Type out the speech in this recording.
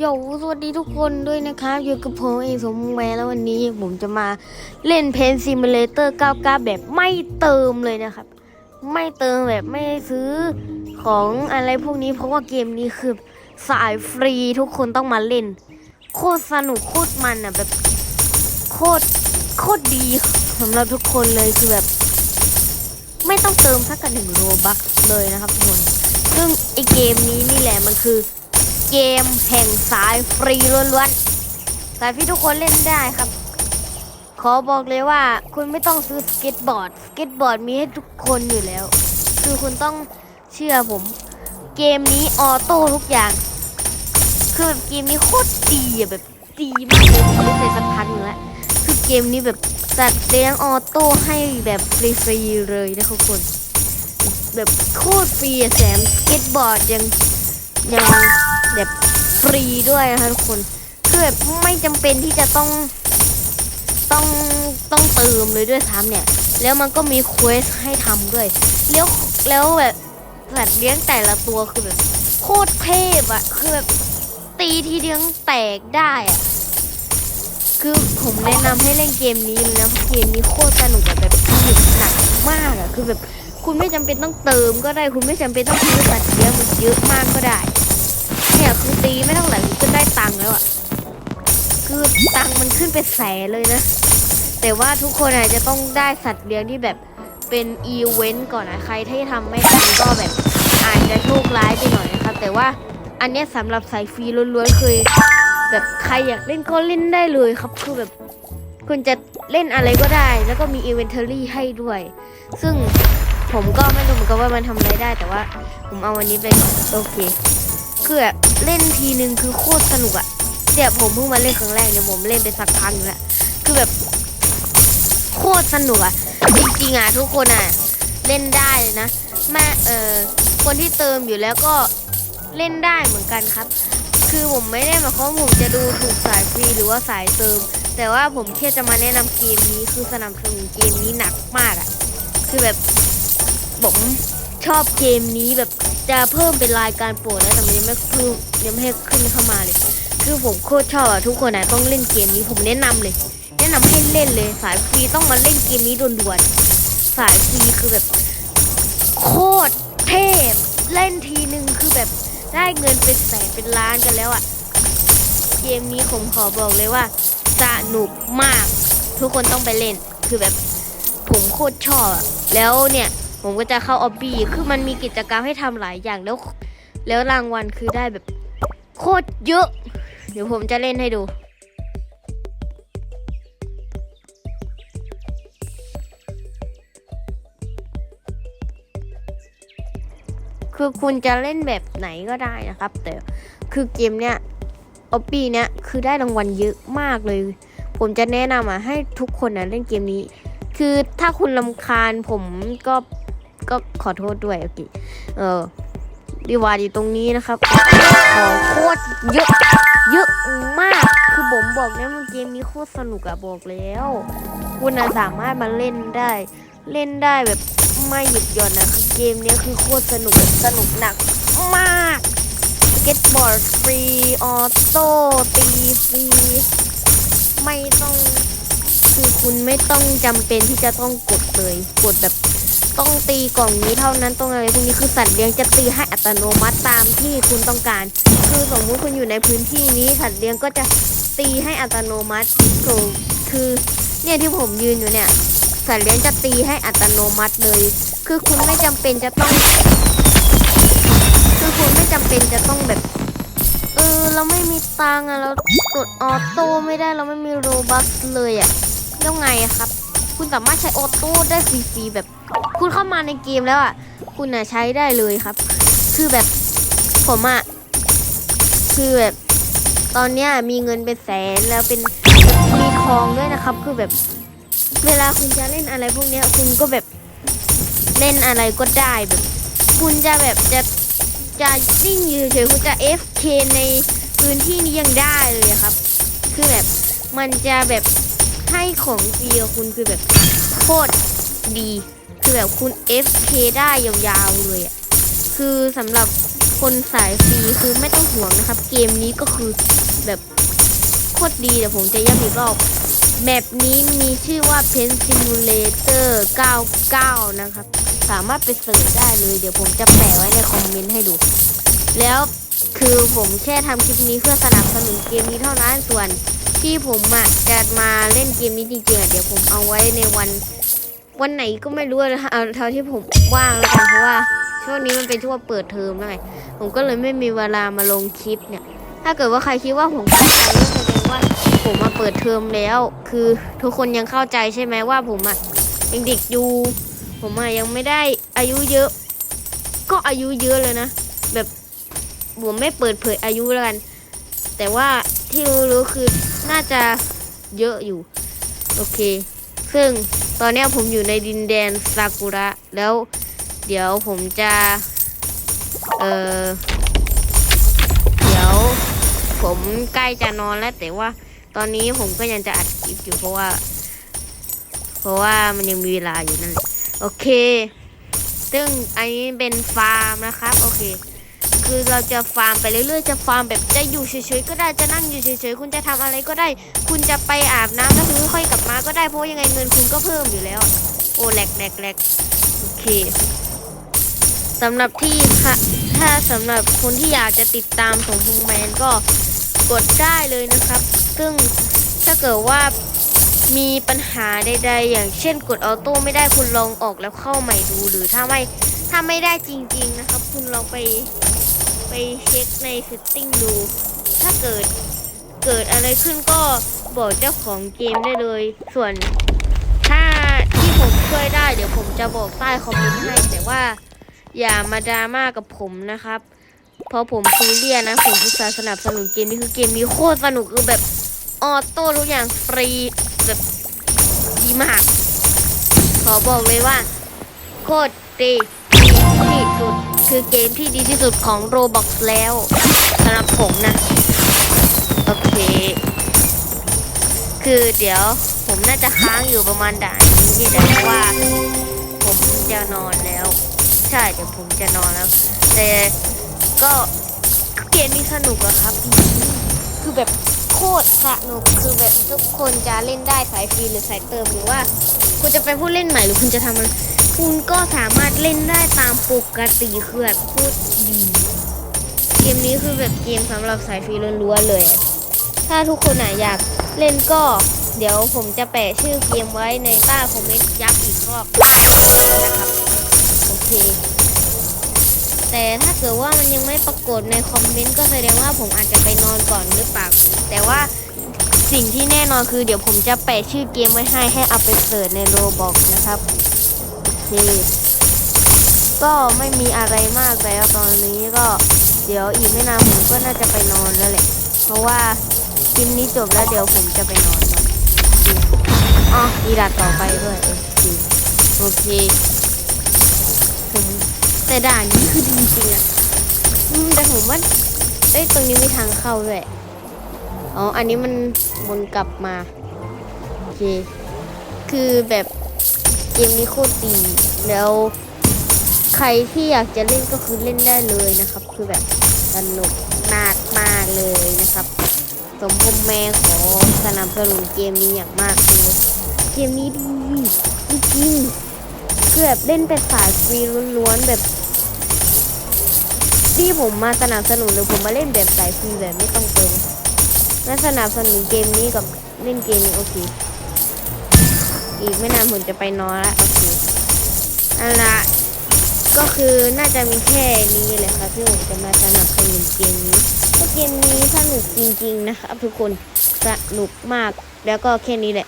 โยสวัสดีทุกคนด้วยนะครับ อยู่กับผมเองสมแมแล้ววันนี้ผมจะมาเล่นเพนซิมูเลเตอร์99 แบบไม่เติมเลยนะครับ ไม่เติมแบบไม่ซื้อของอะไรพวกนี้ เพราะว่าเกมนี้คือสายฟรีทุกคนต้องมาเล่น โคตรสนุกโคตรมันอะแบบโคตรโคตรดีสำหรับทุกคนเลยคือแบบ ไม่ต้องเติมสักกันหนึ่งโรบักเลยนะครับทุกคนซึ่งไอเกมนี้นี่แหละมันคือ เกมแห่งสายฟรีล้วนๆสายฟรีทุกคนเล่นได้ครับ ขอบอกเลยว่าคุณไม่ต้องซื้อสเก็ตบอร์ด สเก็ตบอร์ดมีให้ทุกคนอยู่แล้ว คือคุณต้องเชื่อผม เกมนี้ออโต้ทุกอย่าง คือแบบเกมนี้โคตรดีอะแบบดีมากเลยผมไม่เคยสักพันแล้วคือเกมนี้แบบจัดเลี้ยงออโต้ให้แบบฟรีๆเลยนะทุกคนแบบโคตรฟรีอะแถมสเก็ตบอร์ดยังยัง แบบฟรีด้วยนะคะทุกคนคือแบบไม่จำเป็นที่จะต้องต้องต้องเติมเลยด้วยซ้ำเนี่ย แล้วมันก็มีเควสให้ทำด้วย แล้วแล้วแบบสัตว์เลี้ยงแต่ละตัวคือแบบโคตรเทพอะคือแบบตีทีเดียวแตกได้อะคือผมแนะนำให้เล่นเกมนี้เลยนะเพราะเกมนี้โคตรสนุกแบบสนุกหนักมากอะคือแบบคุณไม่จำเป็นต้องเติมก็ได้ คุณไม่จำเป็นต้องซื้อสัตว์เลี้ยงมันเยอะมากก็ได้ เนี่ยคือตีไม่เท่าไหร่คุณก็ได้ตังค์แล้วอะคือตังค์มันขึ้นไปแสนเลยนะ แต่ว่าทุกคนอาจจะต้องได้สัตว์เลี้ยงที่แบบเป็นอีเวนต์ก่อนนะ ใครที่ทำไม่ทันก็แบบอาจจะโชคร้ายไปหน่อยนะครับ แต่ว่าอันเนี้ยสำหรับสายฟรีล้วนๆคือแบบใครอยากเล่นก็เล่นได้เลยครับ คือแบบคุณจะเล่นอะไรก็ได้ แล้วก็มีอีเวนเทอรี่ให้ด้วย ซึ่งผมก็ไม่รู้เหมือนกันว่ามันทำอะไรได้ แต่ว่าผมเอาวันนี้ไปก่อนโอเค คือแบบ เล่นทีนึงคือโคตรสนุกอะเดี๋ยวผมเพิ่งมาเล่นครั้งแรกเนี่ยผมเล่นไปสักพักนึงแล้วคือแบบโคตรสนุกอะจริงๆอะทุกคนอะเล่นได้เลยนะแม่เออคนที่เติมอยู่แล้วก็เล่นได้เหมือนกันครับ คือผมไม่ได้มายความว่าผมจะดูถูกสายฟรีหรือว่าสายเติม แต่ว่าผมแค่จะมาแนะนำเกมนี้คือสนับสนุนเกมนี้หนักมากอะคือแบบผม ชอบเกมนี้แบบจะเพิ่มเป็นรายการโปรดแล้วแต่มันยังไม่ขึ้นยังไม่ให้ขึ้นเข้ามาเลย คือผมโคตรชอบอะทุกคนอะต้องเล่นเกมนี้ผมแนะนำเลย แนะนำให้เล่นเลย สายฟรีต้องมาเล่นเกมนี้ด่วนๆสายฟรีคือแบบ โคตรเทพเล่นทีนึงคือแบบได้เงินเป็นแสนเป็นล้านกันแล้วอะเกมนี้ผมขอบอกเลยว่าสนุกมาก ทุกคนต้องไปเล่นคือแบบผมโคตรชอบอะแล้วเนี่ย ผมก็จะเข้าออบบี้คือมันมีกิจกรรมให้ทำหลายอย่างแล้ว แล้วรางวัลคือได้แบบโคตรเยอะ เดี๋ยวผมจะเล่นให้ดูคือคุณจะเล่นแบบไหนก็ได้นะครับ แต่คือเกมเนี้ยออบบี้เนี้ยคือได้รางวัลเยอะมากเลย ผมจะแนะนำอะให้ทุกคนนะเล่นเกมนี้ คือถ้าคุณลำคาญผมก็ก็ขอโทษด้วยโอเคเออดีวาอยู่ตรงนี้นะครับขอโคตรเยอะเยอะมาก คือผมบอกเนี่ยมันเกมนี้โคตรสนุกอะบอกแล้ว คุณอะสามารถมาเล่นได้ เล่นได้แบบไม่หยุดหย่อนนะคือเกมนี้คือโคตรสนุกสนุกหนักมากสเก็ตบอร์ดฟรีออโต้ตีฟรีไม่ต้อง คือคุณไม่ต้องจำเป็นที่จะต้องกดเลย กดแบบต้องตีกล่องนี้เท่านั้นต้องอะไรพวกนี้คือสัตว์เลี้ยงจะตีให้อัตโนมัติตามที่คุณต้องการ คือสมมุติคุณอยู่ในพื้นที่นี้สัตว์เลี้ยงก็จะตีให้อัตโนมัติคือคือเนี่ยที่ผมยืนอยู่เนี่ยสัตว์เลี้ยงจะตีให้อัตโนมัติเลย คือคุณไม่จำเป็นจะต้อง คือคุณไม่จำเป็นจะต้องแบบ เออเราไม่มีตังอะเรากดออโต้ไม่ได้เราไม่มีโรบัคเลยอะ แล้วไงครับ คุณสามารถใช้ออโต้ได้ฟรีๆแบบ คุณเข้ามาในเกมแล้วอะ คุณอะใช้ได้เลยครับ คือแบบผมอะคือแบบตอนเนี้ยมีเงินเป็นแสนแล้วเป็นมีทองด้วยนะครับ คือแบบ เวลาคุณจะเล่นอะไรพวกเนี้ย คุณก็แบบเล่นอะไรก็ได้แบบ คุณจะแบบจะจะนิ่งอยู่เฉยคุณจะ FK ในพื้นที่นี้ยังได้เลยครับ คือแบบมันจะแบบ ให้ของฟรีคุณคือแบบโคตรดี คือแบบคุณ FK ได้ยาวๆเลยอะคือสำหรับคนสายฟรีคือไม่ต้องห่วงนะครับ เกมนี้ก็คือแบบโคตรดีเดี๋ยวผมจะย้ำอีกรอบ แมปนี้มีชื่อว่า Pen Simulator 99 นะครับ สามารถไปเสิร์ชได้เลย เดี๋ยวผมจะแปะไว้ในคอมเมนต์ให้ดู แล้วคือผมแค่ทำคลิปนี้เพื่อสนับสนุนเกมนี้เท่านั้นส่วน ที่ผมอะจะมาเล่นเกมนี้จริงๆอะเดี๋ยวผมเอาไว้ในวัน วันไหนก็ไม่รู้นะเอาเท่าที่ผมว่างแล้วกันเพราะว่าช่วงนี้มันเป็นช่วงเปิดเทอมแล้วไงผมก็เลยไม่มีเวลามาลงคลิปเนี่ย ถ้าเกิดว่าใครคิดว่าผมเข้าใจก็แสดงว่าผมมาเปิดเทอมแล้ว คือทุกคนยังเข้าใจใช่ไหมว่าผมอะยังเด็กอยู่ผมอะยังไม่ได้อายุเยอะ ก็อายุเยอะเลยนะ แบบผมไม่เปิดเผยอายุแล้วกัน แต่ว่า ที่รู้ๆคือน่าจะเยอะอยู่ โอเค ซึ่งตอนนี้ผมอยู่ในดินแดนซากุระ แล้วเดี๋ยวผมจะ เออเดี๋ยวผมใกล้จะนอนแล้วแต่ว่าตอนนี้ผมก็ยังจะอัดคลิปอยู่เพราะว่า เพราะว่ามันยังมีเวลาอยู่นั่นแหละโอเค ซึ่งอันนี้เป็นฟาร์มนะครับ โอเค คือเราจะฟาร์มไปเรื่อยๆ จะฟาร์มแบบจะอยู่เฉยๆก็ได้จะนั่งอยู่เฉยๆคุณจะทำอะไรก็ได้ คุณจะไปอาบน้ำแล้วคุณค่อยกลับมาก็ได้เพราะยังไงเงินคุณก็เพิ่มอยู่แล้ว โอ้แหลกแหลกแหลกโอเคสำหรับที่ค่ะถ้าสำหรับคนที่อยากจะติดตามสมพงษ์แมนก็กดได้เลยนะครับ ซึ่งถ้าเกิดว่ามีปัญหาใด ๆ อย่างเช่นกดออโต้ไม่ได้คุณลองออกแล้วเข้าใหม่ดูหรือถ้าไม่ถ้าไม่ได้จริง ๆ นะครับ คุณลองไป ไปเช็คในเซตติ้งดู ถ้าเกิดเกิดอะไรขึ้นก็บอกเจ้าของเกมได้เลย ส่วนถ้าที่ผมช่วยได้เดี๋ยวผมจะบอกใต้คอมเมนต์ให้แต่ว่าอย่ามาดราม่ากับผมนะครับ เพราะผมซีเรียสนะ ผมอุตส่าห์สนับสนุนเกมนี้คือเกมนี้โคตรสนุกคือแบบออโต้ทุกอย่างฟรีแบบดีมาก ขอบอกเลยว่า โคตรดีที่สุด คือเกมที่ดีที่สุดของ Roblox แล้วสำหรับผมนะ โอเค คือเดี๋ยวผมน่าจะค้างอยู่ประมาณด่านนี้นี่แหละเพราะว่า ผมจะนอนแล้ว ใช่เดี๋ยวผมจะนอนแล้ว แต่ก็เกมนี้สนุกอะครับ คือแบบโคตรสนุกคือแบบทุกคนจะเล่นได้สายฟรีหรือสายเติมหรือว่า คุณจะเป็นผู้เล่นใหม่หรือคุณจะทำอะไร คุณก็สามารถเล่นได้ตามปกติคือแบบโคตรดี เกมนี้คือแบบเกมสำหรับสายฟรีล้วนๆเลย ถ้าทุกคนไหนอยากเล่นก็เดี๋ยวผมจะแปะชื่อเกมไว้ในใต้คอมเมนต์ยับอีกรอบนะครับโอเค แต่ถ้าเกิดว่ามันยังไม่ปรากฏในคอมเมนต์ก็แสดงว่าผมอาจจะไปนอนก่อนหรือเปล่า แต่ว่าสิ่งที่แน่นอนคือเดี๋ยวผมจะแปะชื่อเกมไว้ให้ให้เอาไปเสิร์ชในโรบอกนะครับ เค ก็ไม่มีอะไรมากแล้วตอนนี้ก็เดี๋ยวอีกไม่นานผมก็น่าจะไปนอนแล้วแหละ เพราะว่าคลิปนี้จบแล้วเดี๋ยวผมจะไปนอนครับอ๋อมีด่านต่อไปด้วยโอเคโอเคผมแต่ด่านนี้คือดีจริงๆอะแต่ผมว่าเอ้ยตรงนี้มีทางเข้าด้วยอ๋อ อันนี้มันวนกลับมา โอเค คือแบบ กมนี้โคตรดีแล้วใครที่อยากจะเล่นก็คือเล่นได้เลยนะครับ คือแบบสนุกมากมากเลยนะครับ สมพมแม่ขอสนับสนุนเกมนี้อย่างมากเลยเกมนี้ดีจริงคือแบบเล่นเป็นสายฟรีล้วนๆแบบที่ผมมาสนับสนุนหรือผมมาเล่นแบบสายฟรีแบบไม่ต้องเติมงั้นสนับสนุนเกมนี้กับเล่นเกมนี้โอเค อีกไม่นานผมจะไปนอนละโอเคเอาละก็คือน่าจะมีแค่นี้แหละครับที่ผมจะมาสนับสนุนเกมนี้เพราะเกมนี้สนุกจริงๆนะครับทุกคนสนุกมากแล้วก็แค่นี้แหละ